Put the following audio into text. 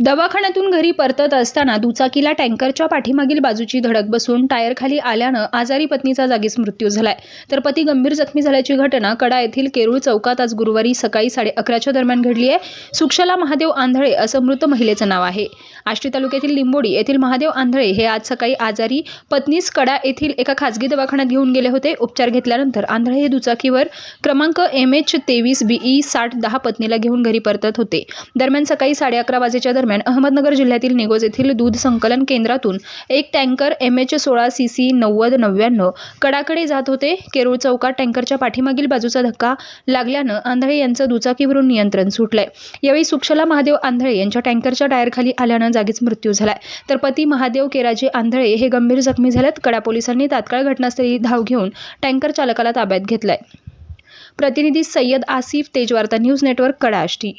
दवाखान्यातून घरी परतत असताना दुचाकीला टँकरच्या पाठीमागील बाजूची धडक बसून टायर खाली आल्यानं आजारी पत्नीचा जागीच मृत्यू झालाय. तर पती गंभीर जखमी झाल्याची घटना कडा येथील केरूळ चौकात आज गुरुवारी सकाळी साडे अकराच्या दरम्यान घडली आहे. सुक्षला महादेव आंधळे असं मृत महिलेचं नाव आहे. आष्टी तालुक्यातील लिंबोडी येथील महादेव आंधळे हे आज सकाळी आजारी पत्नीस कडा येथील एका खासगी दवाखान्यात घेऊन गेले होते. उपचार घेतल्यानंतर आंधळे हे दुचाकीवर क्रमांक एम एच तेवीस बीई साठ दहा पत्नीला घेऊन घरी परतत होते. दरम्यान सकाळी साडे अकरा वाजेच्या दरम्यान अहमदनगर जिल्ह्यातील निगोज येथील दूध संकलन केंद्रातून एक टँकर एम एच सोळा सी सी नव्वद नव्याण्णव कडाकडे जात होते. केरूळ चौकात टँकरच्या पाठीमागील बाजूचा धक्का लागल्यानं आंधळे यांचं दुचाकीवरून नियंत्रण सुटलंय. यावेळी सुक्षला महादेव आंधळे यांच्या टँकरच्या टायरखाली आल्यानं जागीच मृत्यू झालाय. तर पती महादेव केराजी आंधळे हे गंभीर जखमी झालेत. कडा पोलिसांनी तात्काळ घटनास्थळी धाव घेऊन टँकर चालकाला ताब्यात घेतलाय. प्रतिनिधी सय्यद आसिफ तेजवार्ता न्यूज नेटवर्क कडाष्टी.